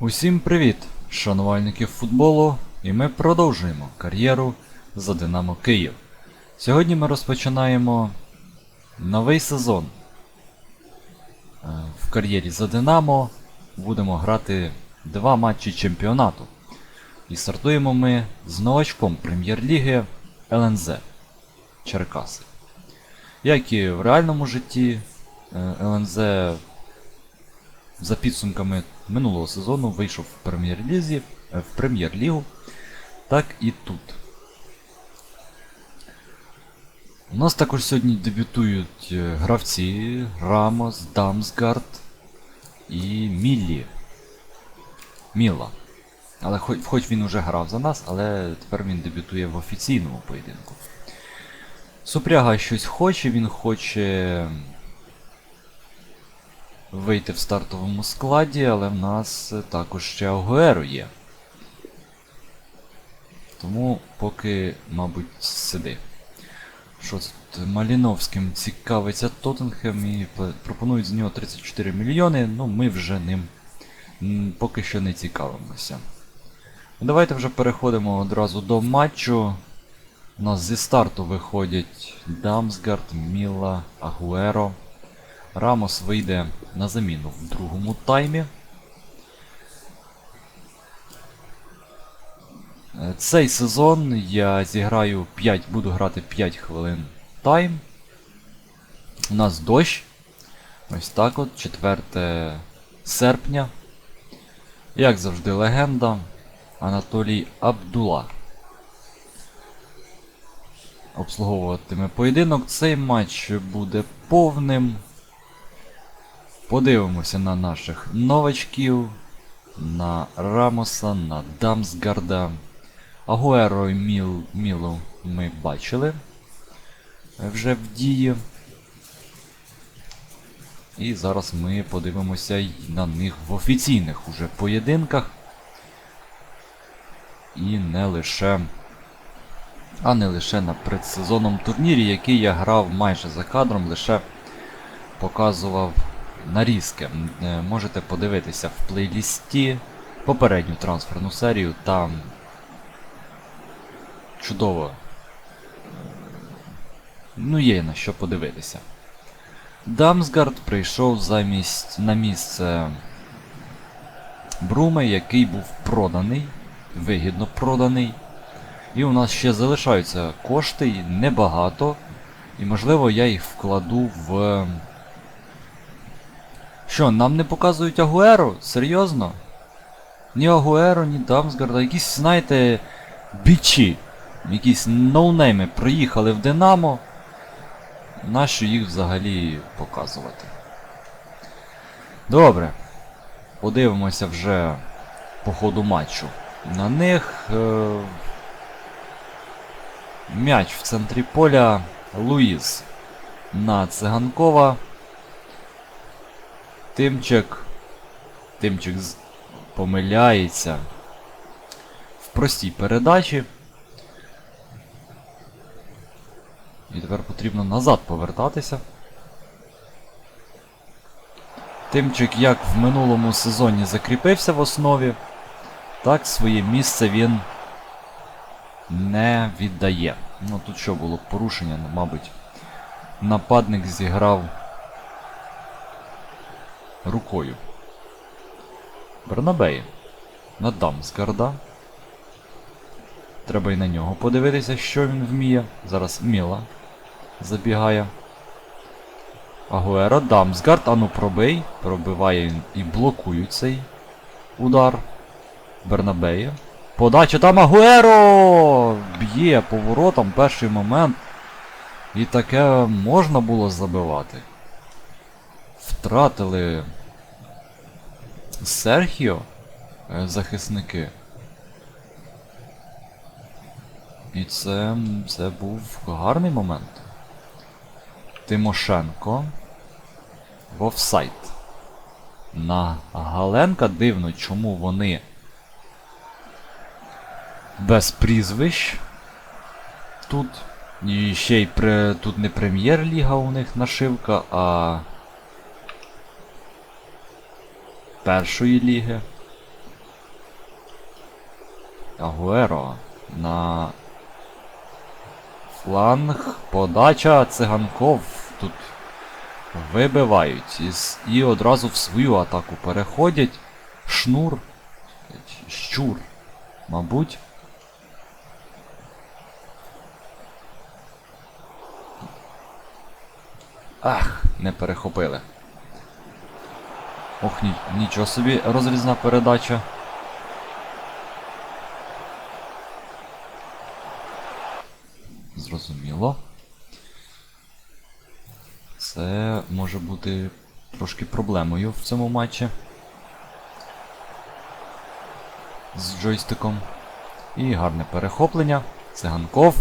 Усім привіт, шанувальники футболу, і ми продовжуємо кар'єру за Динамо Київ. Сьогодні ми розпочинаємо новий сезон. Е, В кар'єрі за Динамо будемо грати два матчі чемпіонату. І стартуємо ми з новачком прем'єр-ліги ЛНЗ Черкаси. Як і в реальному житті, е, ЛНЗ за підсумками минулого сезону вийшов в прем'єр-лізі, е, в прем'єр-лігу, так і тут. У нас також сьогодні дебютують е, гравці Рамос, Дамсгард і Міллі. Міла. Але хоч, хоч він уже грав за нас, але тепер він дебютує в офіційному поєдинку. Супряга щось хоче, він хоче вийти в стартовому складі, але в нас е, також ще Агуеро є. Тому поки, мабуть, сиди. Що тут Маліновським цікавиться Тоттенхем і пропонують з нього 34 мільйони, ну ми вже ним поки що не цікавимося. Давайте вже переходимо одразу до матчу. У нас зі старту виходять Дамсгард, Міла, Агуеро. Рамос вийде на заміну в другому таймі. Е, Цей сезон я зіграю 5, буду грати 5 хвилин тайм. У нас дощ. Ось так от, 4 серпня. Як завжди, легенда. Анатолій Абдула. Обслуговуватиме поєдинок. Цей матч буде повним. Подивимося на наших новачків, на Рамоса, на Дамсгарда. Агуеро і Міл, Мілу ми бачили е, вже в дії. І зараз ми подивимося й на них в офіційних уже поєдинках. І не лише. А не лише на предсезонному турнірі, який я грав майже за кадром, лише показував нарізки. Е, Можете подивитися в плейлісті попередню трансферну серію, там чудово. Ну, є на що подивитися. Дамсгард прийшов замість на місце Бруме, який був проданий, вигідно проданий. І у нас ще залишаються кошти, небагато. І можливо я їх вкладу в. Що, нам не показують Агуеро? Серйозно? Ні Агуеро, ні Дамсгарда. Якісь, знаєте, бічі. Якісь ноунейми приїхали в Динамо. Нащо їх взагалі показувати? Добре. Подивимося вже по ходу матчу. На них. Е... М'яч в центрі поля. Луїс на Циганкова. Тимчик. Тимчик помиляється в простій передачі. І тепер потрібно назад повертатися. Тимчик, як в минулому сезоні закріпився в основі, так своє місце він не віддає. Ну тут що було порушення, мабуть. Нападник зіграв рукою. Бернабеї. На Дамсгарда. Треба і на нього подивитися, що він вміє. Зараз Міла забігає. Агуеро, Дамсгард, ану пробий. Пробиває він і блокує цей удар. Бернабея. Подача там Агуеро! Б'є поворотом перший момент. І таке можна було забивати. Втратили Серхіо е, захисники. І це, це був гарний момент. Тимошенко. В офсайд. На Галенка дивно, чому вони без прізвищ. Тут. І ще й при... тут не прем'єр-ліга у них нашивка, а першої ліги. Агуеро на фланг. Подача циганков тут вибивають. І, і одразу в свою атаку переходять. Шнур. Щур. Мабуть. Ах, не перехопили. Ох, нічого собі розрізна передача. Зрозуміло. Це може бути трошки проблемою в цьому матчі. З джойстиком. І гарне перехоплення. Циганков.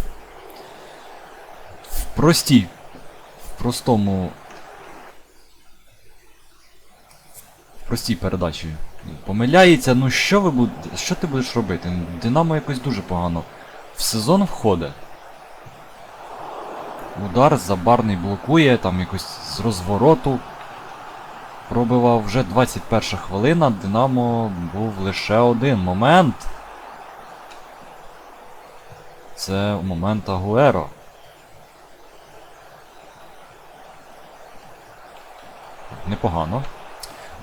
В простій. В простому. Простій передачі. Помиляється, ну що ви будете. Що ти будеш робити? Динамо якось дуже погано. В сезон входить. Удар забарний блокує, там якось з розвороту. Пробивав вже 21 хвилина, Динамо був лише один момент. Це момент Агуеро. Непогано.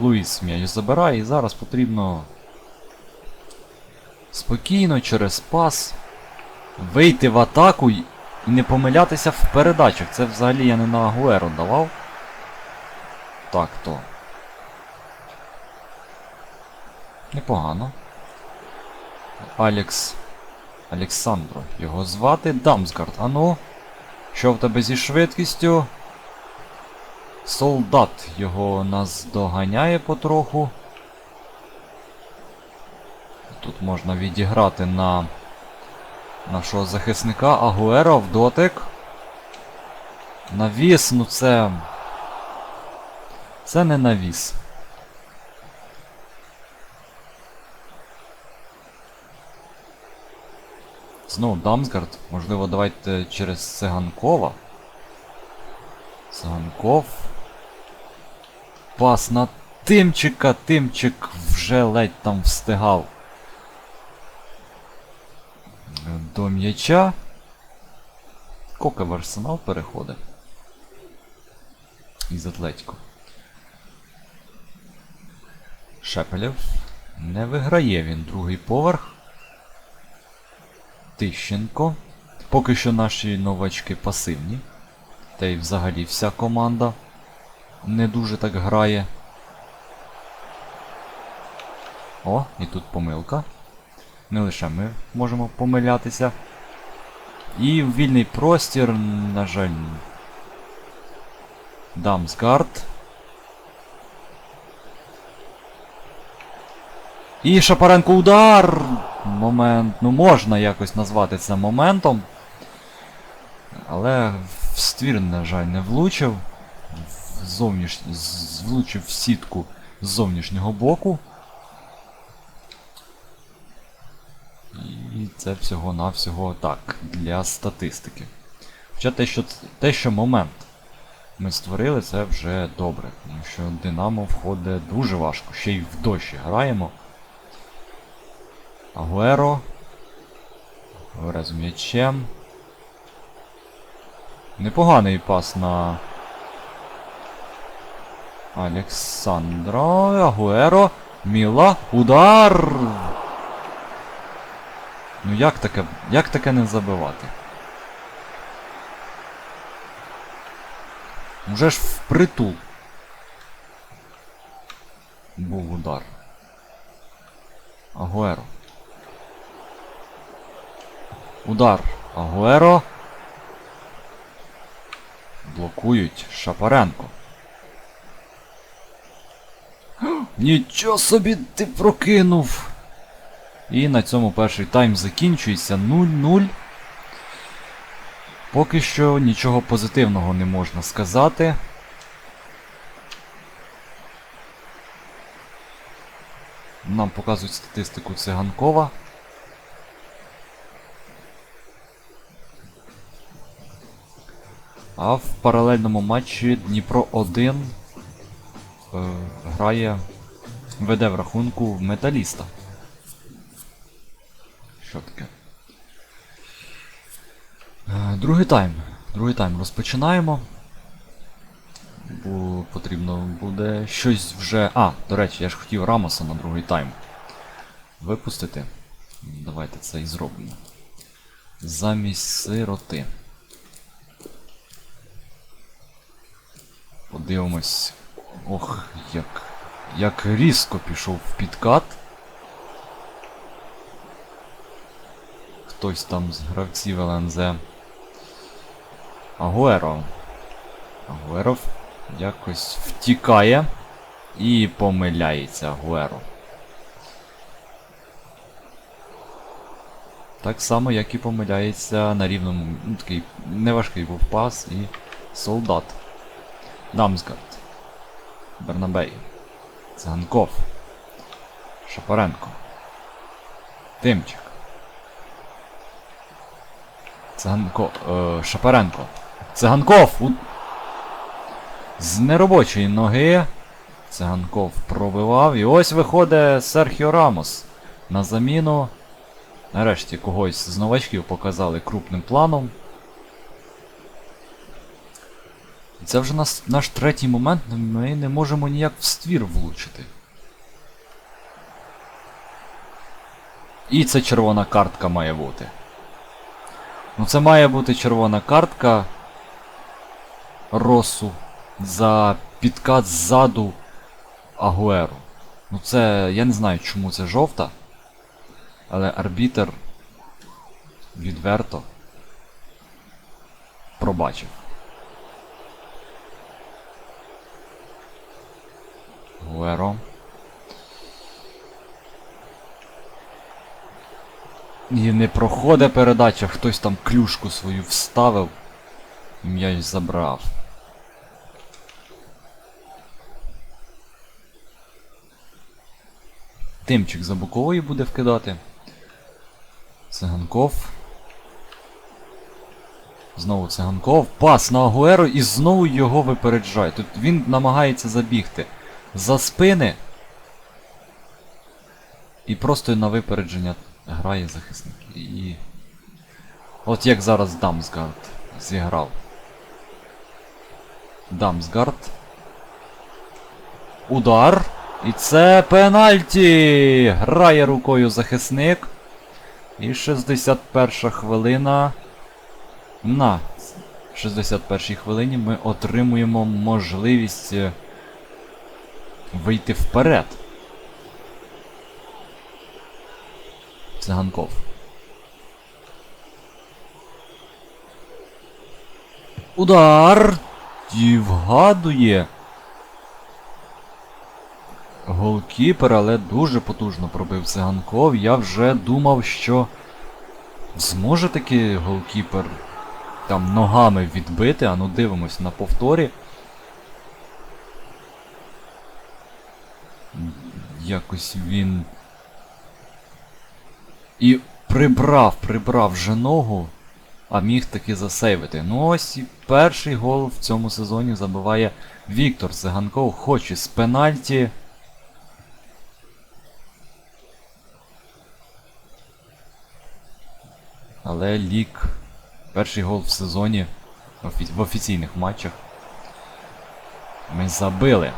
Луїс м'яч забирає і зараз потрібно спокійно через пас вийти в атаку і не помилятися в передачах. Це взагалі я не на Агуеро давав. Так то. Непогано. Алекс. Олександро. Його звати Дамсгард. Ану. Що в тебе зі швидкістю? Солдат його нас доганяє потроху. Тут можна відіграти на нашого захисника Агуеро в дотик. Навіс, ну це. Це не навіс. Знову Дамсгард. Можливо, давайте через Циганкова. Циганков. Пас на Тимчика. Тимчик вже ледь там встигав. До м'яча. Кока в арсенал переходить. Із Атлетіко. Шепелєв. Не виграє він другий поверх. Тищенко. Поки що наші новачки пасивні. Та й взагалі вся команда не дуже так грає. О, і тут помилка. Не лише ми можемо помилятися. І вільний простір, на жаль. Дамсгард. І Шапаренко удар! Момент. Ну можна якось назвати це моментом. Але в ствір, на жаль, не влучив. Зовніш... Влучив в сітку з зовнішнього боку. І це всього-навсього так, для статистики. Хоча те, що, те, що момент ми створили, це вже добре. Тому що Динамо входить дуже важко. Ще й в дощі граємо. Агуеро. Агуеро з м'ячем. Непоганий пас на Олександра Агуеро. Міла. Удар! Ну як таке, як таке не забивати? Уже ж впритул. Був удар. Агуеро. Удар. Агуеро. Блокують Шапаренко. Нічого собі ти прокинув! І на цьому перший тайм закінчується 0-0. Поки що нічого позитивного не можна сказати. Нам показують статистику циганкова. А в паралельному матчі Дніпро 1 е, грає, веде в рахунку металіста. Що таке? Е, Другий тайм. Другий тайм розпочинаємо. Бо потрібно буде щось вже. А, до речі, я ж хотів Рамоса на другий тайм. Випустити. Давайте це і зробимо. Замість сироти. Подивимось. Ох, як. Як різко пішов в підкат. Хтось там з гравців ЛНЗ. Агуеро. Агуеро якось втікає і помиляється Агуеро. Так само, як і помиляється на рівному. Ну, такий неважкий був пас і солдат. Дамсгард. Бернабей. Циганков. Шапаренко. Тимчик. Циганко. Е, Шапаренко. Циганков! У... З неробочої ноги. Циганков пробивав. І ось виходить Серхіо Рамос. На заміну. Нарешті когось з новачків показали крупним планом. І це вже нас, наш третій момент, ми не можемо ніяк в ствір влучити. І це червона картка має бути. Ну це має бути червона картка Росу за підкат ззаду Агуеру. Ну це. я не знаю чому це жовта. Але арбітер відверто пробачив. Гуеро. І не проходить передача, хтось там клюшку свою вставив і м'яч забрав. Тимчик за бокової буде вкидати. Циганков. Знову циганков. Пас на Агуеро і знову його випереджає. Тут він намагається забігти за спини. І просто на випередження грає захисник. І... От як зараз Дамсгард зіграв. Дамсгард. Удар. І це пенальті! Грає рукою захисник. І 61 хвилина. На 61 хвилині ми отримуємо можливість вийти вперед. Циганков. Удар! І вгадує. Голкіпер, але дуже потужно пробив циганков. Я вже думав, що зможе таки голкіпер там ногами відбити, а ну дивимось на повторі. Якось він. І прибрав, прибрав вже ногу, а міг таки засейвити. Ну ось і перший гол в цьому сезоні забиває Віктор Циганков, хоч і з пенальті. Але лік. Перший гол в сезоні в офіційних матчах. Ми забили.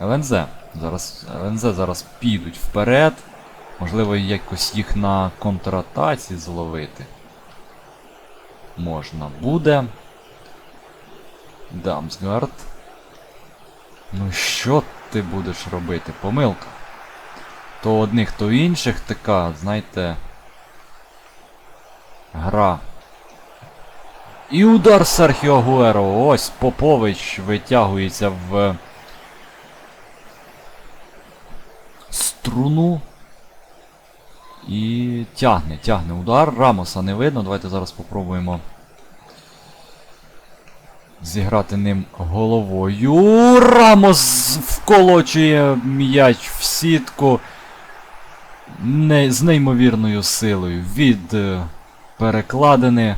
ЛНЗ. Зараз ЛНЗ зараз підуть вперед. Можливо, якось їх на контратаці зловити. Можна буде. Дамсгард. Ну що ти будеш робити? Помилка. То одних, то інших така, знаєте. Гра. І удар Серхіо Гуеро. Ось Попович витягується в струну. І тягне, тягне удар. Рамоса не видно. Давайте зараз спробуємо зіграти ним головою. Рамос вколочує м'яч в сітку не, з неймовірною силою від е, перекладини.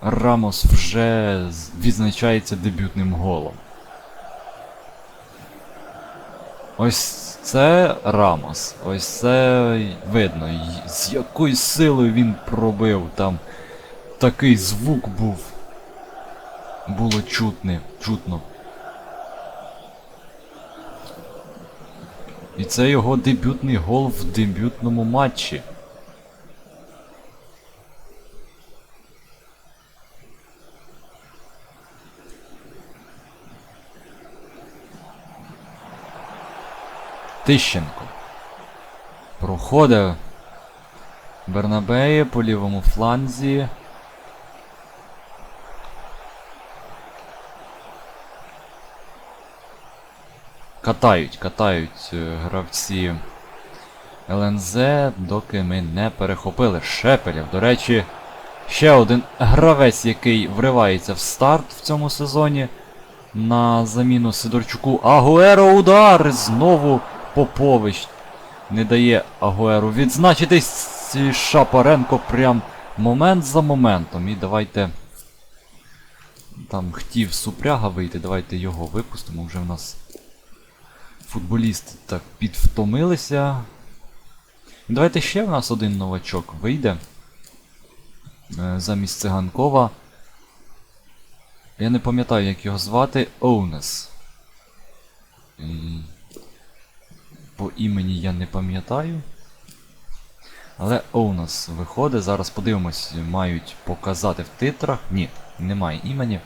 Рамос вже відзначається дебютним голом. Ось це Рамос. Ось це видно. З якою силою він пробив там. Такий звук був. Було чутне, чутно. І це його дебютний гол в дебютному матчі. Тищенко. Проходить Бернабеє по лівому фланзі. Катають, катають е, гравці ЛНЗ, доки ми не перехопили Шепелів. До речі, ще один гравець, який вривається в старт в цьому сезоні. На заміну Сидорчуку. Агуеро удар! Знову Попович не дає Агуеру відзначитись. Шапаренко прям момент за моментом. І давайте. Там хотів Супряга вийти, давайте його випустимо. Вже в нас футболісти так підвтомилися. Давайте ще в нас один новачок вийде. Е, Замість циганкова. Я не пам'ятаю, як його звати. Оунес. По імені я не пам'ятаю. Але Оунес виходить. Зараз подивимось, мають показати в титрах. Ні, немає імені.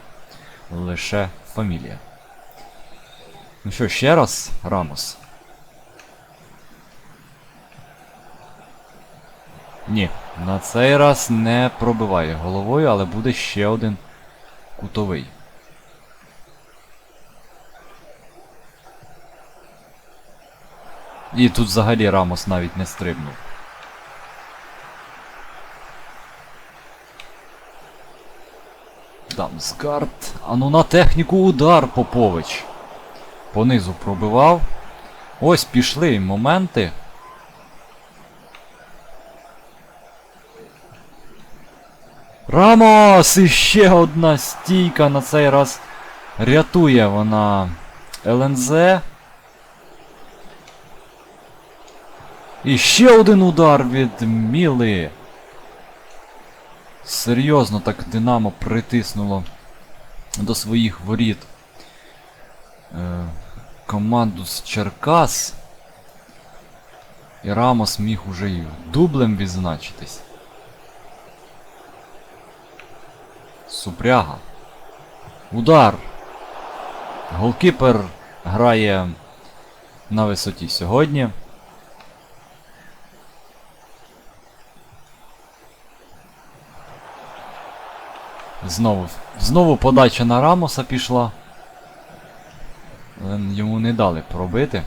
Лише фамілія. Ну що, ще раз, Рамос. Ні, на цей раз не пробиває головою, але буде ще один кутовий. І тут взагалі Рамос навіть не стрибнув. Дамсгард. А ну на техніку удар Попович. Понизу пробивав. Ось пішли моменти. Рамос! І ще одна стійка на цей раз рятує вона ЛНЗ. І ще один удар від Міли. Серйозно так Динамо притиснуло до своїх воріт е, команду з Черкас. І Рамос міг уже і дублем відзначитись. Супряга. Удар. Голкіпер грає на висоті сьогодні. Знову, знову подача на Рамоса пішла. Йому не дали пробити.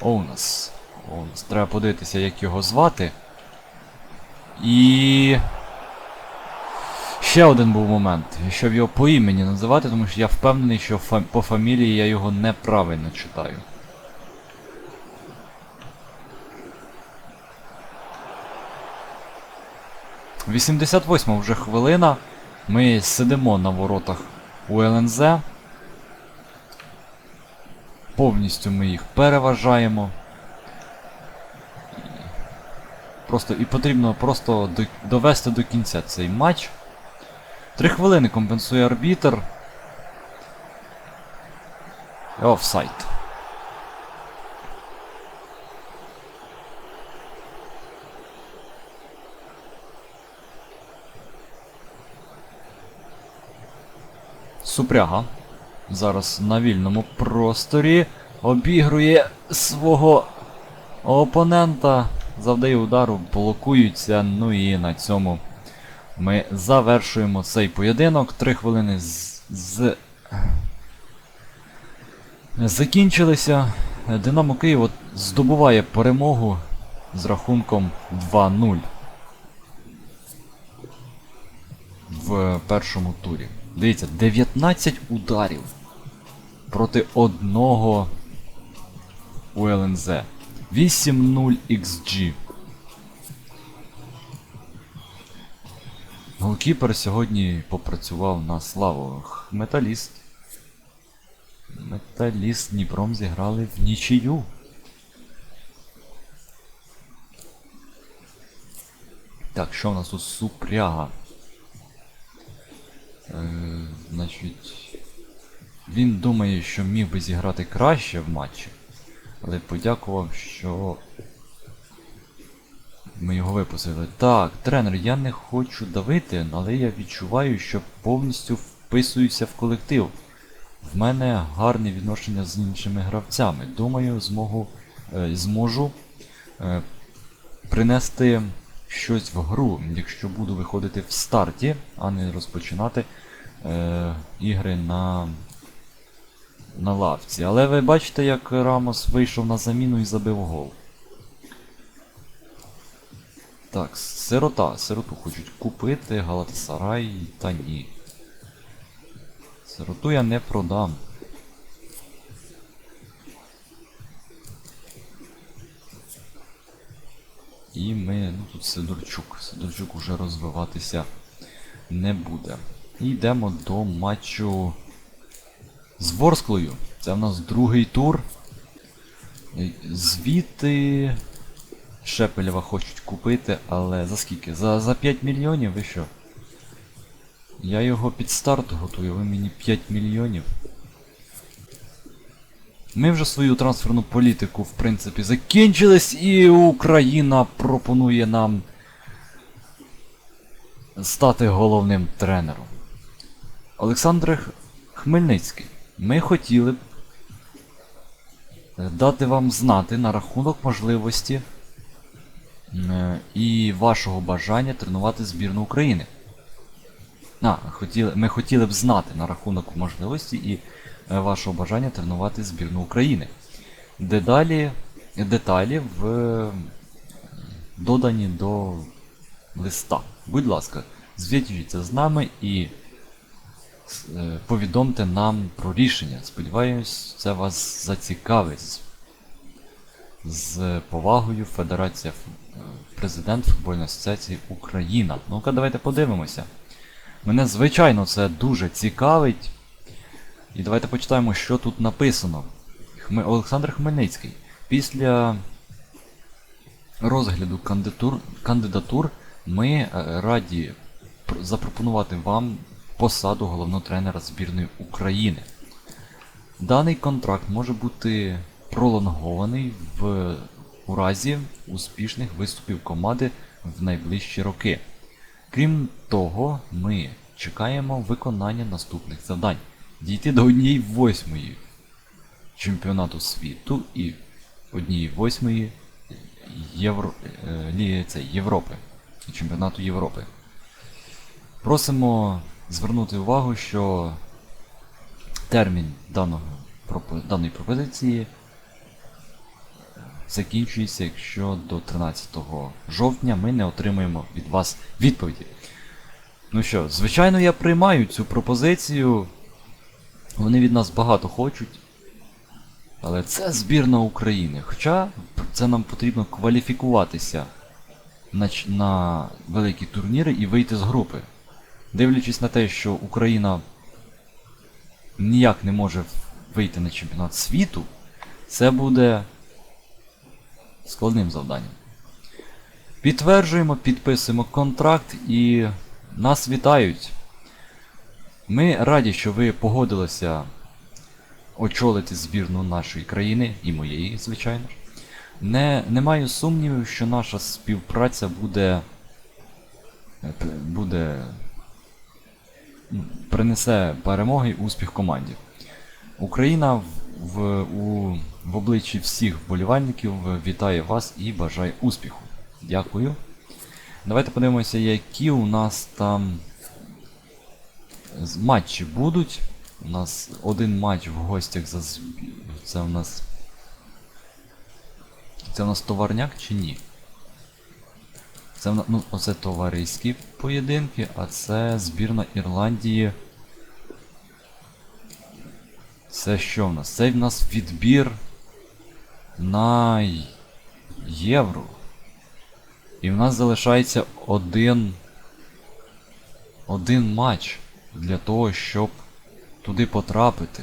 Оунас. Оунас. Треба подивитися, як його звати. І. Ще один був момент. Щоб його по імені називати, тому що я впевнений, що фа- по фамілії я його неправильно читаю. Вісімдесят восьма вже хвилина. Ми сидимо на воротах у ЛНЗ. Повністю ми їх переважаємо. Просто і потрібно просто до- довести до кінця цей матч. Три хвилини компенсує арбітр. І Супряга. Зараз на вільному просторі обігрує свого опонента. Завдає удару, блокуються. Ну і на цьому ми завершуємо цей поєдинок. Три хвилини з. з... Закінчилися. Динамо Київ здобуває перемогу з рахунком 2-0 в першому турі. Дивіться, 19 ударів проти одного у ЛНЗ. 8-0 XG. Голкіпер сьогодні попрацював на славу. Металіст. Металіст Дніпром зіграли в нічию. Так, що в нас тут супряга? Е, значить. Він думає, що міг би зіграти краще в матчі, але подякував, що ми його випустили. Так, тренер, я не хочу давити, але я відчуваю, що повністю вписуюся в колектив. В мене гарне відношення з іншими гравцями. Думаю, змогу, е, зможу е, принести щось в гру, якщо буду виходити в старті, а не розпочинати е, ігри на, на лавці. Але ви бачите, як Рамос вийшов на заміну і забив гол. Так, сирота. Сироту хочуть купити, Галатасарай, та ні. Сироту я не продам. І ми, ну тут Сидорчук. Сидорчук уже розвиватися не буде. І йдемо до матчу з Ворсклою. Це в нас другий тур. Е, Звідти Шепелєва хочуть купити, але за скільки? За, за 5 мільйонів ви що? Я його під старт готую, ви мені 5 мільйонів. Ми вже свою трансферну політику, в принципі, закінчились, і Україна пропонує нам стати головним тренером. Олександр Хмельницький. Ми хотіли б е, дати вам знати на рахунок можливості е, і вашого бажання тренувати збірну України. А, хотіли, ми хотіли б знати на рахунок можливості і вашого бажання тренувати збірну України. Дедалі, деталі в, е, додані до листа. Будь ласка, зв'яжіться з нами і е, повідомте нам про рішення. Сподіваюсь, це вас зацікавить. З повагою Федерація е, Президент Футбольної асоціації Україна. Ну-ка, давайте подивимося. Мене, звичайно, це дуже цікавить. І давайте почитаємо, що тут написано. Хме... Олександр Хмельницький. Після розгляду кандидатур, кандидатур ми е, раді запропонувати вам посаду головного тренера збірної України. Даний контракт може бути пролонгований в у разі успішних виступів команди в найближчі роки. Крім того, ми чекаємо виконання наступних завдань. Дійти до однієї восьмої чемпіонату світу і однієї восьмої Євро... е, це, Європи. Чемпіонату Європи. Просимо звернути увагу, що термін даного, даної пропозиції закінчується, якщо до 13 жовтня ми не отримаємо від вас відповіді. Ну що, звичайно, я приймаю цю пропозицію. Вони від нас багато хочуть. Але це збірна України. Хоча це нам потрібно кваліфікуватися на, на великі турніри і вийти з групи. Дивлячись на те, що Україна ніяк не може вийти на чемпіонат світу, це буде складним завданням. Підтверджуємо, підписуємо контракт і нас вітають. Ми раді, що ви погодилися очолити збірну нашої країни і моєї, звичайно. Не, не маю сумнівів, що наша співпраця буде, е, буде принесе перемоги і успіх команді. Україна в, в, у, в обличчі всіх вболівальників вітає вас і бажає успіху. Дякую. Давайте подивимося, які у нас там матчі будуть. У нас один матч в гостях за це у нас. Це у нас товарняк чи ні? Це в на- ну, оце товариські поєдинки, а це збірна Ірландії. Це що в нас? Це в нас відбір на євро. І в нас залишається один. Один матч для того, щоб туди потрапити.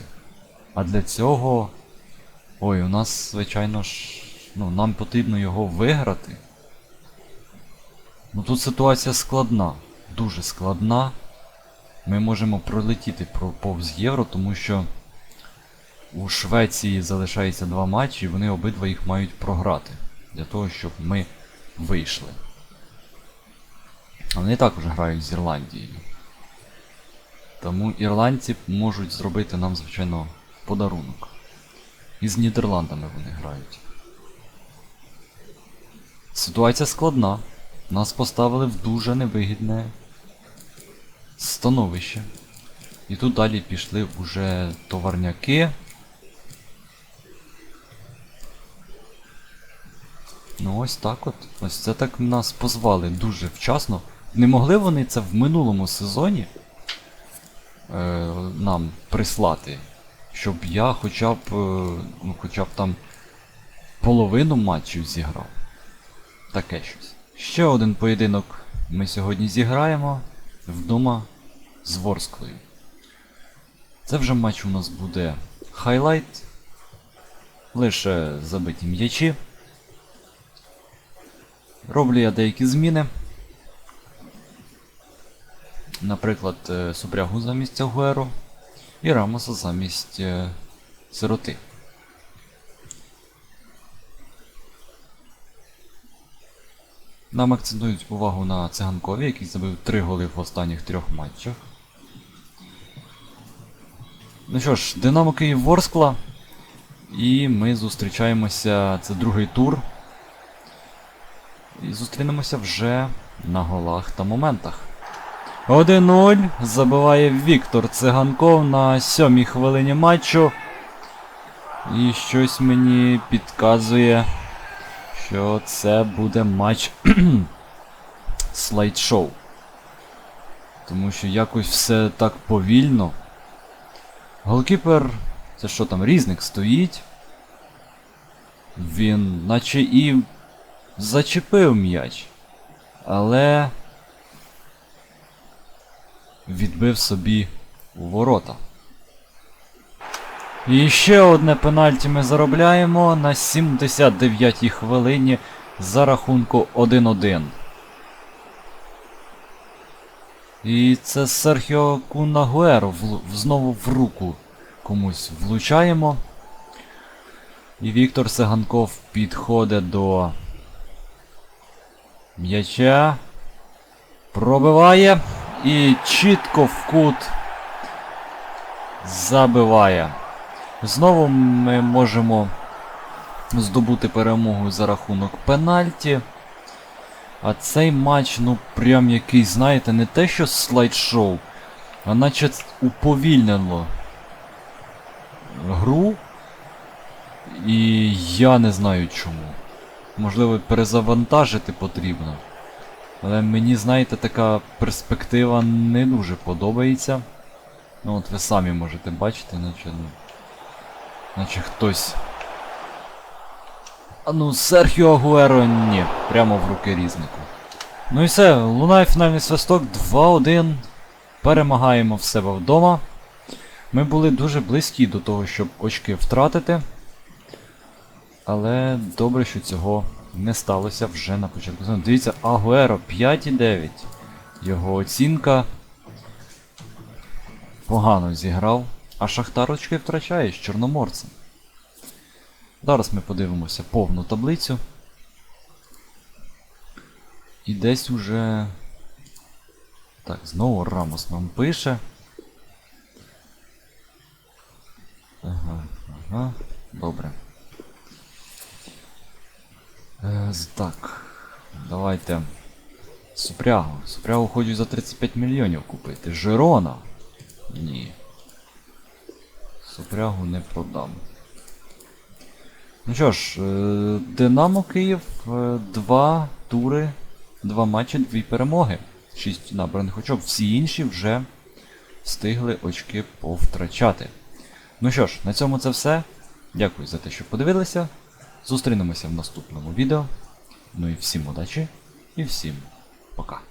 А для цього. Ой, у нас, звичайно ж. Ну, нам потрібно його виграти. Ну тут ситуація складна. Дуже складна. Ми можемо пролетіти про- повз євро, тому що у Швеції залишається два матчі, і вони обидва їх мають програти. Для того, щоб ми вийшли. Вони також грають з Ірландією. Тому ірландці можуть зробити нам, звичайно, подарунок. І з Нідерландами вони грають. Ситуація складна. Нас поставили в дуже невигідне становище. І тут далі пішли уже товарняки. Ну ось так от. Ось це так нас позвали дуже вчасно. Не могли вони це в минулому сезоні нам прислати, щоб я хоча б, е, ну, хоча б там половину матчів зіграв. Таке щось. Ще один поєдинок ми сьогодні зіграємо вдома з Ворсклою. Це вже матч у нас буде хайлайт. Лише забиті м'ячі. Роблю я деякі зміни. Наприклад, е, Супрягу замість Агуеро і Рамоса замість е, сироти. Нам акцентують увагу на циганкові, який забив 3 голи в останніх трьох матчах. Ну що ж, Динамо Київ Ворскла. І ми зустрічаємося. Це другий тур. І зустрінемося вже на голах та моментах. 1-0. Забиває Віктор Циганков на сьомій хвилині матчу. І щось мені підказує, що це буде матч слайд-шоу. Тому що якось все так повільно. Голкіпер, це що там, різник стоїть. Він наче і зачепив м'яч. Але відбив собі у ворота. І ще одне пенальті ми заробляємо на 79-й хвилині за рахунку 1-1. І це Серхіо Кунагуеро в, знову в руку комусь влучаємо. І Віктор Сиганков підходить до м'яча. Пробиває і чітко в кут забиває. Знову ми можемо здобути перемогу за рахунок пенальті. А цей матч, ну прям який, знаєте, не те що слайд-шоу, а наче уповільнило гру. І я не знаю чому. Можливо, перезавантажити потрібно. Але мені, знаєте, така перспектива не дуже подобається. Ну от ви самі можете бачити, наче ну. Наче хтось. А ну, Серхіо Агуеро ні. Прямо в руки різнику. Ну і все, лунає фінальний свисток 2-1. Перемагаємо в себе вдома. Ми були дуже близькі до того, щоб очки втратити. Але добре, що цього не сталося вже на початку. Дивіться, Агуеро 5,9. Його оцінка погано зіграв. А Шахтар очки втрачає з Чорноморцем. Зараз ми подивимося повну таблицю. І десь уже. Так, знову Рамос нам пише. Ага, ага, добре. Е, так. Давайте. Супрягу. Супрягу хочу за 35 мільйонів купити. Жирона? Ні. Супрягу не продам. Ну що ж, е, Динамо Київ, е, два тури, два матчі, дві перемоги. Шість набраних очок. Всі інші вже встигли очки повтрачати. Ну що ж, на цьому це все. Дякую за те, що подивилися. Зустрінемося в наступному відео. Ну і всім удачі і всім пока.